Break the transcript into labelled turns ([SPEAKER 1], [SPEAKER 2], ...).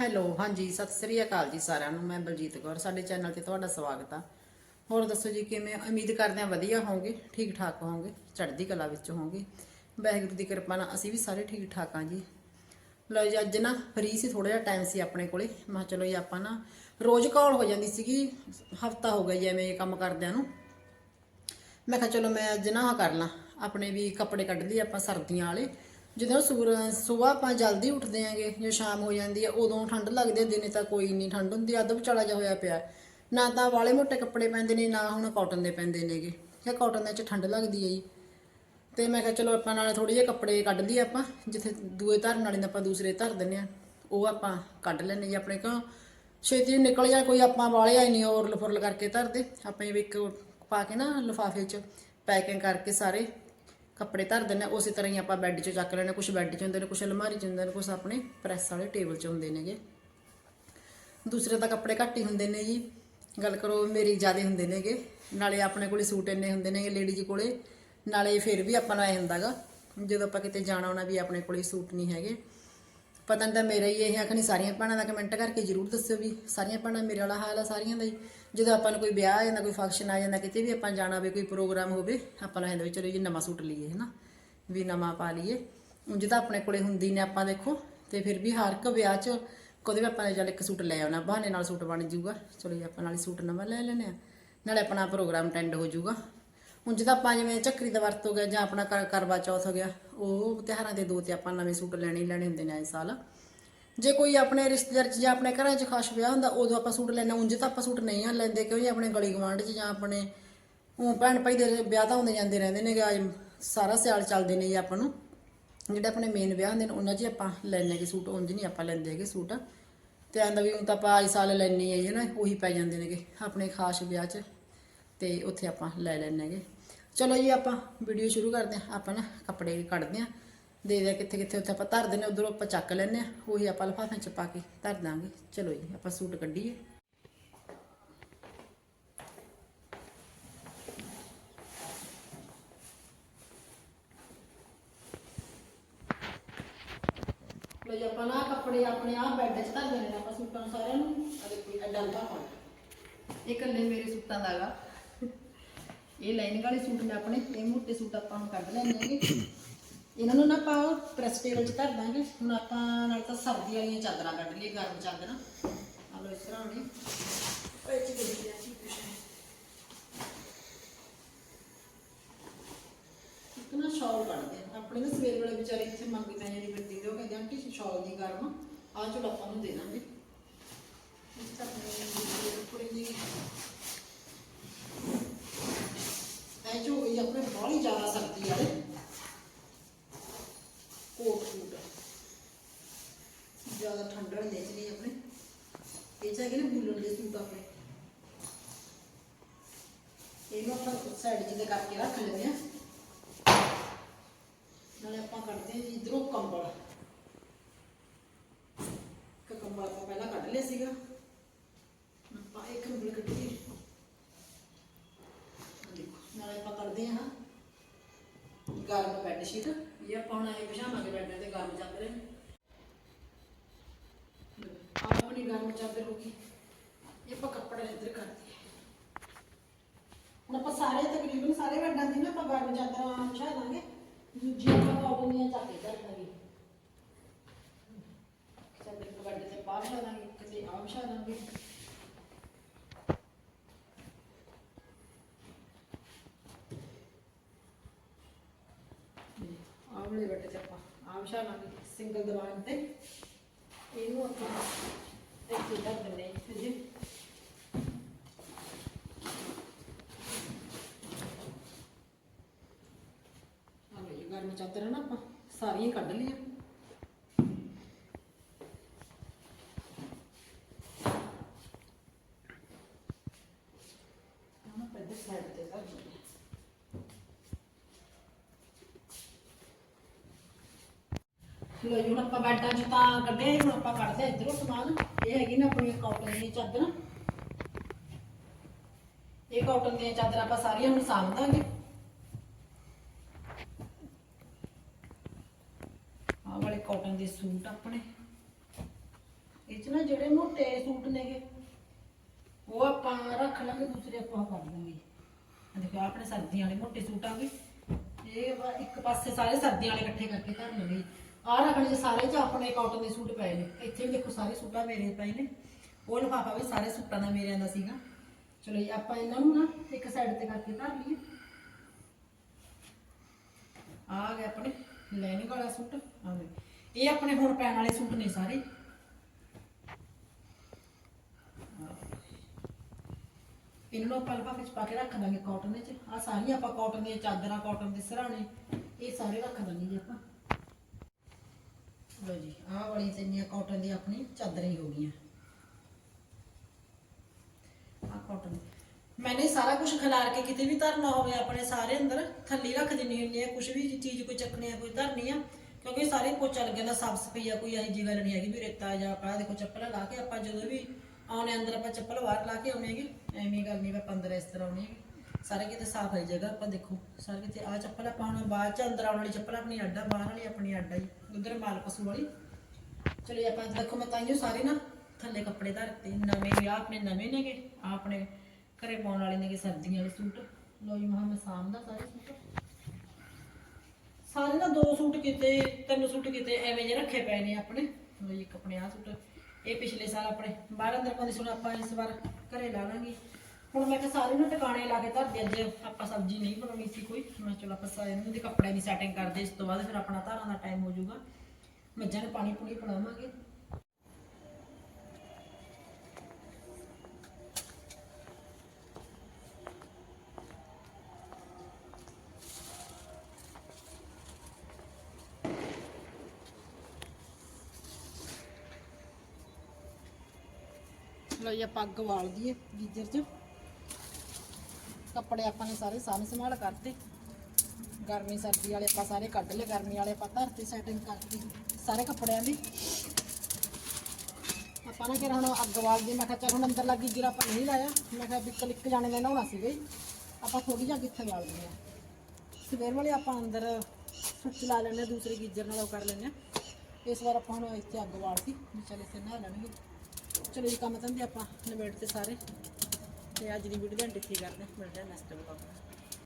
[SPEAKER 1] Hello, ਹਾਂਜੀ, ਸਤਿ ਸ੍ਰੀ ਅਕਾਲ ਜੀ ਸਾਰਿਆਂ ਨੂੰ। ਮੈਂ ਬਲਜੀਤ ਕੌਰ, ਸਾਡੇ ਚੈਨਲ ਤੇ ਤੁਹਾਡਾ ਸਵਾਗਤ ਆ। ਹੋਰ ਦੱਸੋ ਜੀ, ਕਿਵੇਂ? ਉਮੀਦ ਕਰਦੇ ਆ ਵਧੀਆ ਹੋਵੋਗੇ ਠੀਕ ਠਾਕ ਹੋਵੋਗੇ, ਚੜ੍ਹਦੀ ਕਲਾ ਵਿੱਚ ਹੋਵੋਗੇ। ਵਾਹਿਗੁਰੂ ਦੀ ਕਿਰਪਾ ਨਾਲ ਅਸੀਂ ਵੀ ਸਾਰੇ ਠੀਕ ਠਾਕ ਆ ਜੀ। ਲਓ ਜੀ, ਅੱਜ ਨਾ ਫਰੀ ਸੀ ਥੋੜਾ ਜਿਹਾ ਟਾਈਮ ਸੀ ਆਪਣੇ ਕੋਲੇ। ਮੈਂ ਕਿਹਾ ਚਲੋ ਜੀ, ਆਪਾਂ ਨਾ ਰੋਜ਼ ਕਾਲ ਹੋ ਜਾਂਦੀ ਸੀਗੀ, ਹਫਤਾ ਹੋ ਗਿਆ ਜੀ ਐਵੇਂ ਕੰਮ ਕਰਦਿਆਂ ਨੂੰ। ਮੈਂ ਕਿਹਾ ਚਲੋ ਮੈਂ ਅੱਜ ਨਾ ਕਰ ਲਾਂ, ਆਪਣੇ ਵੀ ਕੱਪੜੇ ਕੱਢ ਲਈ ਆਪਾਂ ਸਰਦੀਆਂ ਵਾਲੇ। ਜਦੋਂ ਸੂਰ ਸਵੇਰ ਆਪਾਂ ਜਲਦੀ ਉੱਠਦੇ ਆਂਗੇ ਜੇ ਸ਼ਾਮ ਹੋ ਜਾਂਦੀ ਆ, ਉਦੋਂ ਠੰਡ ਲੱਗਦੀ ਆ, ਦਿਨੇ ਤਾਂ ਕੋਈ ਨਹੀਂ ਠੰਡ ਹੁੰਦੀ ਅੱਧ ਵਿਚਾਲਾ ਜਿਹਾ ਹੋਇਆ ਪਿਆ। ਨਾ ਤਾਂ ਵਾਲੇ ਮੋਟੇ ਕੱਪੜੇ ਪੈਂਦੇ ਨੇ, ਨਾ ਹੁਣ ਕਾਟਨ ਦੇ ਪੈਂਦੇ ਨੇਗੇ। ਕਿ ਕਾਟਨ ਦੇ ਚ ਠੰਡ ਲੱਗਦੀ ਹੈ ਜੀ। ਤੇ ਮੈਂ ਕਿਹਾ ਚਲੋ ਆਪਾਂ ਨਾਲੇ ਥੋੜੇ ਜਿਹੇ ਕੱਪੜੇ ਕੱਢ ਲਈਏ ਆਪਾਂ, ਜਿੱਥੇ ਦੂਏ ਧਰਨ ਵਾਲੇ ਨੇ ਆਪਾਂ ਦੂਸਰੇ ਧਰ ਦਿੰਨੇ ਆ। ਉਹ ਆਪਾਂ ਕੱਢ ਲੈਣੇ ਜੀ ਆਪਣੇ ਕੋਲ ਛੇਤੀ ਨਿਕਲ ਜਾ ਕੋਈ ਆਪਾਂ ਵਾਲੇ ਹੀ ਨਹੀਂ ਔਰ ਫੁਰਲ ਕਰਕੇ ਧਰਦੇ। ਆਪਾਂ ਇਹ ਇੱਕ ਪਾ ਕੇ ਨਾ ਲਿਫਾਫੇ 'ਚ ਪੈਕਿੰਗ ਕਰਕੇ ਸਾਰੇ। ਕੱਪੜੇ ਧਰ ਦਿੰਨੇ ਆ। ਉਸੇ ਤਰ੍ਹਾਂ ਹੀ ਆਪਾਂ ਬੈੱਡ 'ਚੋਂ ਚੱਕ ਲੈਣੇ ਕੁਝ ਬੈੱਡ 'ਚ ਹੁੰਦੇ ਨੇ ਕੁਝ ਅਲਮਾਰੀ 'ਚ ਹੁੰਦੇ ਨੇ ਕੁਝ ਆਪਣੇ ਪ੍ਰੈਸ ਵਾਲੇ ਟੇਬਲ 'ਚ ਹੁੰਦੇ ਨੇਗੇ। ਦੂਸਰੇ ਤਾਂ ਕੱਪੜੇ ਘੱਟ ਹੀ ਹੁੰਦੇ ਨੇ ਜੀ। ਗੱਲ ਕਰੋ, ਮੇਰੀ ਜ਼ਿਆਦੇ ਹੁੰਦੇ ਨੇਗੇ। ਨਾਲੇ ਆਪਣੇ ਕੋਲੇ ਸੂਟ ਇੰਨੇ ਹੁੰਦੇ ਨੇਗੇ ਲੇਡੀਜ਼ ਕੋਲੇ। ਨਾਲੇ ਫਿਰ ਵੀ ਆਪਾਂ ਨੂੰ ਐ ਹੁੰਦਾਗਾ ਜਦੋਂ ਆਪਾਂ ਕਿਤੇ ਜਾਣਾ ਆਉਣਾ ਵੀ ਆਪਣੇ ਕੋਲੇ ਸੂਟ ਨਹੀਂ ਹੈਗੇ। ਪਤਾ ਨਹੀਂ ਤਾਂ ਮੇਰਾ ਹੀ ਇਹ ਆਖਣੀ ਸਾਰੀਆਂ ਭੈਣਾਂ ਦਾ ਕਮੈਂਟ ਕਰਕੇ ਜਰੂਰ ਦੱਸਿਓ ਵੀ ਸਾਰੀਆਂ ਭੈਣਾਂ ਮੇਰੇ ਵਾਲਾ ਹਾਲ ਆ ਸਾਰੀਆਂ ਦਾ ਹੀ। ਜਦੋਂ ਆਪਾਂ ਨੂੰ ਕੋਈ ਵਿਆਹ ਆ ਜਾਂਦਾ ਕੋਈ ਫੰਕਸ਼ਨ ਆ ਜਾਂਦਾ, ਕਿਤੇ ਵੀ ਆਪਾਂ ਜਾਣਾ ਹੋਵੇ, ਕੋਈ ਪ੍ਰੋਗਰਾਮ ਹੋਵੇ, ਆਪਾਂ ਨੂੰ ਐਂ ਹੁੰਦਾ ਵੀ ਚਲੋ ਜੀ ਨਵਾਂ ਸੂਟ ਲਈਏ, ਹਨਾ? ਵੀ ਨਵਾਂ ਪਾ ਲਈਏ। ਉਂਝ ਤਾਂ ਆਪਣੇ ਕੋਲੇ ਹੁੰਦੀ ਨੇ ਆਪਾਂ ਦੇਖੋ, ਤੇ ਫਿਰ ਵੀ ਹਰ ਇੱਕ ਵਿਆਹ 'ਚ ਕਦੇ ਵੀ ਆਪਾਂ ਨੇ ਚੱਲ ਇੱਕ ਸੂਟ ਲੈ ਆਉਣਾ, ਬਹਾਨੇ ਨਾਲ ਸੂਟ ਬਣ ਜਾਊਗਾ ਚਲੋ ਜੀ ਆਪਾਂ ਨਾਲ ਹੀ ਸੂਟ ਨਵਾਂ ਲੈ ਲੈਨੇ ਆ ਨਾਲੇ ਆਪਣਾ ਪ੍ਰੋਗਰਾਮ ਟੈਂਡ ਹੋ ਜਾਊਗਾ ਉਂਝ ਤਾਂ ਆਪਾਂ ਜਿਵੇਂ ਚੱਕਰੀ ਦਾ ਵਰਤ ਹੋ ਗਿਆ ਜਾਂ ਆਪਣਾ ਕਰ- ਕਰਵਾ ਚੌਥ ਹੋ ਗਿਆ, ਉਹ ਤਿਉਹਾਰਾਂ ਦੇ ਦੋ ਤੇ ਆਪਾਂ ਨਵੇਂ ਸੂਟ ਲੈਣੇ ਹੀ ਲੈਣੇ ਹੁੰਦੇ ਨੇ ਇਸ ਸਾਲ। ਜੇ ਕੋਈ ਆਪਣੇ ਰਿਸ਼ਤੇਦਾਰ ਚ ਜਾਂ ਆਪਣੇ ਘਰਾਂ 'ਚ ਖਾਸ ਵਿਆਹ ਹੁੰਦਾ, ਉਦੋਂ ਆਪਾਂ ਸੂਟ ਲੈਣਾ ਉਂਝ ਤਾਂ ਆਪਾਂ ਸੂਟ ਨਹੀਂ ਆ ਲੈਂਦੇ, ਕਿਉਂਕਿ ਆਪਣੇ ਗਲੀ ਗਵਾਂਢ 'ਚ ਜਾਂ ਆਪਣੇ ਉਹ ਭੈਣ ਭਾਈ ਦੇ ਵਿਆਹ ਤਾਂ ਹੁੰਦੇ ਜਾਂਦੇ ਰਹਿੰਦੇ ਨੇ ਅੱਜ ਸਾਰਾ ਸਿਆਲ ਚੱਲਦੇ ਨੇ ਜੀ ਆਪਾਂ ਨੂੰ। ਜਿਹੜੇ ਆਪਣੇ ਮੇਨ ਵਿਆਹ ਹੁੰਦੇ ਨੇ, ਉਹਨਾਂ 'ਚ ਹੀ ਆਪਾਂ ਲੈਣੇ ਕਿ ਸੂਟ, ਉਂਝ ਨਹੀਂ ਆਪਾਂ ਲੈਂਦੇ ਹੈਗੇ ਸੂਟ। ਤੇ ਆਂਦਾ ਵੀ ਹੁਣ ਤਾਂ ਆਪਾਂ ਇਸ ਸਾਲ ਲੈਣੇ ਹੈ ਜੀ ਨਾ ਉਹੀ ਪੈ ਜਾਂਦੇ ਨੇਗੇ ਆਪਣੇ ਖਾਸ ਵਿਆਹ 'ਚ। ਤੇ ਉੱਥੇ ਆਪਾਂ ਲੈ ਲੈਣੇ ਹੈਗੇ। ਚਲੋ ਜੀ, ਆਪਾਂ ਵੀਡੀਓ ਸ਼ੁਰੂ ਕਰਦੇ ਹਾਂ। ਆਪਾਂ ਨਾ ਕੱਪੜੇ ਕੱਢਦੇ ਹਾਂ। ਦੇ ਦੇ ਕਿੱਥੇ ਕਿੱਥੇ ਉੱਥੇ ਆਪਾਂ ਧਰ ਦਿੰਦੇ ਉਧਰੋਂ ਆਪਾਂ ਚੱਕ ਲੈਨੇ ਆ ਉਹੀ ਆਪਾਂ ਲਿਫਾਫੇ 'ਚ ਪਾ ਕੇ ਧਰ ਦਾਂਗੇ। ਚਲੋ ਜੀ, ਆਪਾਂ ਸੂਟ ਕੱਢੀਏ। ਲੋ ਜੀ, ਆਪਾਂ ਨਾ ਕੱਪੜੇ ਆਪਣੇ ਆਹ ਬੈੱਡ 'ਚ ਧਰ ਦੇਣੇ ਆਪਾਂ ਸੂਟਾਂ ਸਾਰਿਆਂ ਨੂੰ। ਆ ਦੇਖੋ ਇਹ ਡੰਡਾ ਇਹ ਕੱਲੇ ਮੇਰੇ ਸੂਟਾਂ ਦਾ ਇਹ ਲਾਈਨਿੰਗ ਵਾਲੇ ਸੂਟ ਨੇ ਆਪਣੇ, ਇਹ ਮੋਟੇ ਸੂਟ ਆਪਾਂ ਹੁਣ ਕੱਢ ਲੈਣੇ ਹੈਗੇ। ਇਹਨਾਂ ਨੂੰ ਨਾ ਆਪਾਂ ਪ੍ਰੈਸ ਟੇਬਲ 'ਚ ਧਰ ਦਾਂਗੇ। ਹੁਣ ਆਪਾਂ ਨਾਲ ਤਾਂ ਸਰਦੀ ਵਾਲੀਆਂ ਚਾਦਰਾਂ ਕੱਢ ਲਈ ਗਰਮ ਚਾਦਰਾਂ। ਆ ਲੋ ਇਸ ਤਰ੍ਹਾਂ ਹੋਣੀ। ਇਹ ਚ ਦੇ ਸੀ ਇੱਕ ਨਾ ਸ਼ਾਲ ਕੱਢਦੇ ਆਪਣੇ ਨਾ ਸਵੇਰ ਵੇਲੇ ਵਿਚਾਰੇ ਇੱਥੇ ਮੰਗੀ ਪੈ ਜਾਂਦੀ ਬੰਦੀ ਦੇ ਉਹ ਕਹਿੰਦੇ ਆਂਟੀ ਸ਼ਾਲ ਦੀ ਗਰਮ ਆ। ਚਲੋ ਆਪਾਂ ਨੂੰ ਦੇ ਦਾਂਗੇ। ਇਸ ਤਰ੍ਹਾਂ ਆਪਣੇ ਥੋੜੀ ਜਿਹੀ ਐ ਜੋ ਹੋਈ ਆਪਣੇ ਬਾਹਲੀ ਜ਼ਿਆਦਾ ਸਰਦੀ ਵਾਲੇ ਕੋਟ ਸੂਟ ਜ਼ਿਆਦਾ ਠੰਡਾ ਨਹੀਂ ਦੇਖਣੀ ਆਪਣੇ ਇਹ ਚਾਹੀਏ ਨਾ ਬੁੱਲਣ ਦੇ ਸੂਟ ਆਪਣੇ ਇਹਨੂੰ ਆਪਾਂ ਸਾਈਡ ਜਿਹਦੇ ਕਰਕੇ ਰੱਖ ਲੈਂਦੇ ਆ ਨਾਲੇ ਆਪਾਂ ਕੱਢਦੇ ਹਾਂ ਜੀ ਇਧਰੋਂ ਕੰਬਲ। ਇੱਕ ਕੰਬਲ ਆਪਾਂ ਪਹਿਲਾਂ ਕੱਢ ਲਿਆ ਸੀਗਾ। ਆਪਾਂ ਇਹ ਕੰਬਲ ਕੱਢੀਏ। ਦੇਖੋ, ਨਾਲੇ ਆਪਾਂ ਕਰਦੇ ਹਾਂ ਗਰਮ ਬੈੱਡ ਸ਼ੀਟ ਇਹ ਆਪਾਂ ਹੁਣ ਇਹ ਬਿਛਾਵਾਂਗੇ ਬੈੱਡ ਤੇ ਗਰਮ ਚਾਦਰ ਆਹ ਆਪਣੀ ਗਰਮ ਚਾਦਰ ਹੋ ਗਈ ਇਹ ਆਪਾਂ ਕੱਪੜੇ ਇੱਧਰ ਕਰਦੇ ਹਾਂ ਹੁਣ ਆਪਾਂ ਸਾਰੇ ਤਕਰੀਬਨ ਸਾਰੇ ਬੈੱਡਾਂ ਦੀ ਨਾ ਆਪਾਂ ਗਰਮ ਚਾਦਰਾਂ ਵਿਛਾ ਦਾਂਗੇ ਦੂਜੀ ਆਪਾਂ ਕਾਟਨ ਦੀਆਂ ਚੱਕ ਕੇ ਧਰ ਦਾਂਗੇ ਚਾਦਰ ਇੱਕ ਬੈੱਡ ਤੇ ਵਿਛਾ ਦਾਂਗੇ ਕਿਤੇ ਆ ਵਿਛਾ ਦਾਂਗੇ ਆਹ ਵਾਲੇ ਬੈੱਡ ਆਪਾਂ ਆ ਵਿਛਾ ਲਾਂਗੇ ਸਿੰਗਲ ਦੀਵਾਨ ਤੇ। ਇਹਨੂੰ ਆਪਾਂ ਇੱਥੇ ਧਰ ਦਿੰਦੇ ਹਾਂ ਜੀ ਆ ਲਓ ਜੀ ਗਰਮ ਚਾਦਰ ਨਾ ਆਪਾਂ ਸਾਰੀਆਂ ਕੱਢ ਲਈਆਂ। ਹੁਣ ਆਪਾਂ ਇੱਧਰ ਸਾਈਡ ਤੇ ਧਰ ਦਿੰਦੇ ਹਾਂ ਲੋ ਜੀ ਹੁਣ ਆਪਾਂ ਬੈੱਡਾਂ 'ਚ ਤਾਂ ਕੱਢਿਆ ਸੀ, ਹੁਣ ਆਪਾਂ ਕੱਢਦੇ ਹਾਂ ਇੱਧਰੋਂ ਸਮਾਨ। ਇਹ ਹੈਗੀ ਨਾ ਆਪਣੀ ਕਾਟਨ ਦੀ ਚਾਦਰ। ਇਹ ਕਾਟਨ ਦੀਆਂ ਚਾਦਰਾਂ ਆਪਾਂ ਸਾਰੀਆਂ ਹੁਣ ਸਾਂਭ ਦਾਂਗੇ। ਆਹ ਕਾਟਨ ਦੇ ਸੂਟ ਆਪਣੇ। ਇਹ ਚ ਨਾ ਜਿਹੜੇ ਮੋਟੇ ਸੂਟ ਨੇਗੇ, ਉਹ ਆਪਾਂ ਰੱਖ ਲਾਂਗੇ, ਦੂਸਰੇ ਆਪਾਂ ਕਰ ਲਾਂਗੇ ਦੇਖੋ, ਆਹ ਆਪਣੇ ਸਰਦੀਆਂ ਵਾਲੇ ਮੋਟੇ ਸੂਟ ਆ ਇਹ ਵਾ, ਇੱਕ ਪਾਸੇ ਸਾਰੇ ਸਰਦੀਆਂ ਵਾਲੇ ਇਕੱਠੇ ਕਰਕੇ ਧਰ ਲਵਾਂਗੇ ਆਹ ਰੱਖਣੇ ਚ ਸਾਰੇ ਚ ਆਪਣੇ ਕਾਟਨ ਦੇ ਸੂਟ ਪਏ ਨੇ। ਇੱਥੇ ਵੀ ਦੇਖੋ, ਸਾਰੇ ਸੂਟਾਂ ਮੇਰੇ ਪਏ ਨੇ। ਉਹ ਲਿਫਾਫਾ ਵੀ ਸਾਰੇ ਸੂਟਾਂ ਦਾ ਮੇਰਿਆਂ ਦਾ ਸੀਗਾ। ਚਲੋ ਜੀ, ਆਪਾਂ ਇਹਨਾਂ ਨੂੰ ਨਾ ਇੱਕ ਸਾਈਡ ਤੇ ਕਰਕੇ ਧਰ ਲਈਏ। ਆ ਗਏ ਆਪਣੇ। ਲਾਈਨਿੰਗ ਵਾਲਾ ਸੂਟ? ਆ ਇਹ ਆਪਣੇ ਹੁਣ ਪੈਣ ਵਾਲੇ ਸੂਟ ਨੇ ਸਾਰੇ। ਇਹਨਾਂ ਨੂੰ ਆਪਾਂ ਲਿਫਾਫੇ ਚ ਪਾ ਕੇ ਰੱਖ ਦਾਂਗੇ ਕਾਟਨ ਵਿੱਚ ਆ ਸਾਰੀਆਂ ਆਪਾਂ ਕਾਟਨ ਦੀਆਂ ਚਾਦਰਾਂ ਕਾਟਨ ਦੇ ਸਰਾਣੇ, ਇਹ ਸਾਰੇ ਰੱਖ ਦਾਂਗੇ ਜੀ ਆਪਾਂ। ਲੋ ਜੀ, ਆਹ ਵਾਲੀ ਤੇ ਕਾਟਨ ਦੀਆਂ ਆਪਣੀ ਚਾਦਰਾਂ ਹੀ ਹੋ ਗਈਆਂ। ਆ ਕਾਟਨ ਮੈਨੇ ਸਾਰਾ ਕੁਝ ਖਿਲਾਰ ਕੇ ਕਿਤੇ ਵੀ ਧਰਨਾ ਹੋਵੇ, ਆਪਣੇ ਸਾਰੇ ਅੰਦਰ ਥੱਲੇ ਰੱਖ ਦਿੰਨੀ ਹੁੰਦੀ ਹੈ ਕੁਝ ਵੀ ਚੀਜ਼ ਕੋਈ ਚੱਕਣੀ ਆ, ਕੋਈ ਧਰਨੀ ਆ, ਕਿਉਂਕਿ ਸਾਰੇ ਪੋਚਾ ਲੱਗਿਆ ਦਾ ਸਾਫ਼ ਸਫ਼ਾਈ ਆ ਕੋਈ ਇਹੋ ਜਿਹੀ ਗੱਲ ਨਹੀਂ ਹੈਗੀ ਵੀ ਰੇਤਾ ਜਾਂ ਆਪਣਾ ਦੇਖੋ ਚੱਪਲਾਂ ਲਾ ਕੇ ਆਪਾਂ ਜਦੋਂ ਵੀ ਆਉਣੇ ਅੰਦਰ ਆਪਾਂ ਚੱਪਲ ਬਾਹਰ ਲਾ ਕੇ ਆਉਣੇ ਆਉਣੇਗੇ ਐਵੇਂ ਗੱਲ ਨਹੀਂ ਆਪਾਂ ਅੰਦਰ ਇਸ ਤਰ੍ਹਾਂ ਆਉਣੀ ਹੈਗੀ। ਸਾਰੇ ਕਿਤੇ ਸਾਫ਼ ਹੈ ਜਗ੍ਹਾ, ਆਪਾਂ ਦੇਖੋ, ਸਾਰੇ ਕਿਤੇ ਆ ਚੱਪਲ ਆਪਾਂ ਹੁਣ ਬਾਅਦ ਚ ਅੰਦਰ ਆਉਣ ਵਾਲੀ ਚੱਪਲ ਆਪਣੀ ਅੱਡਾ, ਬਾਹਰ ਵਾਲੀ ਆਪਣੀ ਅੱਡਾ ਹੀ, ਉਧਰ ਮਾਲ ਪਸ਼ੂ ਵਾਲੀ। ਚਲੋ ਆਪਾਂ ਦੇਖੋ ਮੈਂ ਤਾਂ ਸਾਰੇ ਨਾ ਥੱਲੇ ਕੱਪੜੇ ਧਰਤੇ ਨਵੇਂ ਵੀ ਆਹ ਆਪਣੇ ਨਵੇਂ ਨੇਗੇ, ਆਹ ਆਪਣੇ ਘਰੇ ਪਾਉਣ ਵਾਲੇ ਨੇਗੇ ਸਰਦੀਆਂ ਵਾਲੇ ਸੂਟ। ਲੋ ਜੀ ਮਹਾ ਮੈਂ ਸਾਂਭਦਾ ਸਾਰੇ ਸੂਟ। ਸਾਰੇ ਨਾ ਦੋ ਸੂਟ ਕਿਤੇ, ਤਿੰਨ ਸੂਟ ਕਿਤੇ, ਐਵੇਂ ਜਿਹੇ ਰੱਖੇ ਪਏ ਨੇ ਆਪਣੇ। ਲੋ ਜੀ, ਇੱਕ ਆਪਣੇ ਆਹ ਸੂਟ, ਇਹ ਪਿਛਲੇ ਸਾਲ ਆਪਣੇ। ਬਾਹਰ ਅੰਦਰ ਪਾਉਂਦੇ ਸੂਟ ਆਪਾਂ ਇਸ ਵਾਰ ਘਰੇ ਲਾ ਲਾਂਗੇ। ਹੁਣ ਮੈਂ ਕਿਹਾ ਸਾਰੇ ਨੂੰ ਟਿਕਾਣੇ ਲਾ ਕੇ ਧਰਦੇ ਅੱਜ ਆਪਾਂ ਸਬਜ਼ੀ ਨਹੀਂ ਬਣਾਉਣੀ ਸੀ ਕੋਈ। ਮੈਂ ਚਲੋ ਆਪਾਂ ਸਾਰੇ ਨੂੰ ਦੇ ਕੱਪੜਿਆਂ ਦੀ ਸੈਟਿੰਗ ਕਰਦੇ, ਇਸ ਤੋਂ ਬਾਅਦ ਫਿਰ ਆਪਣਾ ਧਾਰਾਂ ਦਾ ਟਾਈਮ ਹੋ ਜਾਊਗਾ। ਮੱਝਾਂ ਨੂੰ ਪਾਣੀ ਪੂਣੀ ਪਿਲਾਵਾਂਗੇ। ਲੋ ਆਪਾਂ ਅੱਗ ਵਾਲ ਦਈਏ ਗੀਜਰ 'ਚ। ਕੱਪੜੇ ਆਪਾਂ ਨੇ ਸਾਰੇ ਸਾਂਭ ਸੰਭਾਲ ਕਰਤੇ। ਗਰਮੀ ਸਰਦੀ ਵਾਲੇ ਆਪਾਂ ਸਾਰੇ ਕੱਢ ਲਏ, ਗਰਮੀ ਵਾਲੇ ਆਪਾਂ ਧਰਤੀ ਸੈਟਿੰਗ ਕਰਤੀ, ਸਾਰੇ ਕੱਪੜਿਆਂ ਦੀ। ਆਪਾਂ ਨਾ ਕਿਹਾ ਹੁਣ ਅੱਗ ਵਾਲ ਦੀ ਮੈਂ ਕਿਹਾ ਚੱਲ ਹੁਣ ਅੰਦਰ ਲੱਗੀ ਗਿਰਾ ਆਪਾਂ ਨਹੀਂ ਲਾਇਆ, ਮੈਂ ਕਿਹਾ ਵੀ ਇੱਕ ਜਾਣੇ ਦਾ ਨਹਾਉਣਾ ਸੀ ਬਈ। ਆਪਾਂ ਥੋੜੀ ਜਿਹੀ ਕਿੱਥੇ ਵਾਲ ਦਿੰਦੇ ਆ ਸਵੇਰ ਵਾਲੇ ਆਪਾਂ ਅੰਦਰ ਸੁੱਚ ਲਾ ਲੈਂਦੇ ਹਾਂ, ਦੂਸਰੇ ਗੀਜਰ ਨਾਲ ਉਹ ਕਰ ਲੈਂਦੇ ਆ ਇਸ ਵਾਰ ਆਪਾਂ ਹੁਣ ਇੱਥੇ ਅੱਗ ਵਾਲਤੀ ਵੀ ਚੱਲ ਇੱਥੇ ਨਹਾ ਲੈਣਗੇ। ਚਲੋ ਜੀ, ਕੰਮ ਤਾਂ ਧੰਦੇ ਆਪਾਂ ਨਿਬੇੜ ਤੇ ਸਾਰੇ। ਤੇ ਅੱਜ ਦੀ ਵੀਡੀਓ ਦਾ ਐਂਡ ਇੱਥੇ ਕਰਦੇ ਮਿਲਦੇ ਹਾਂ ਨੈਕਸਟ ਵਲੌਗ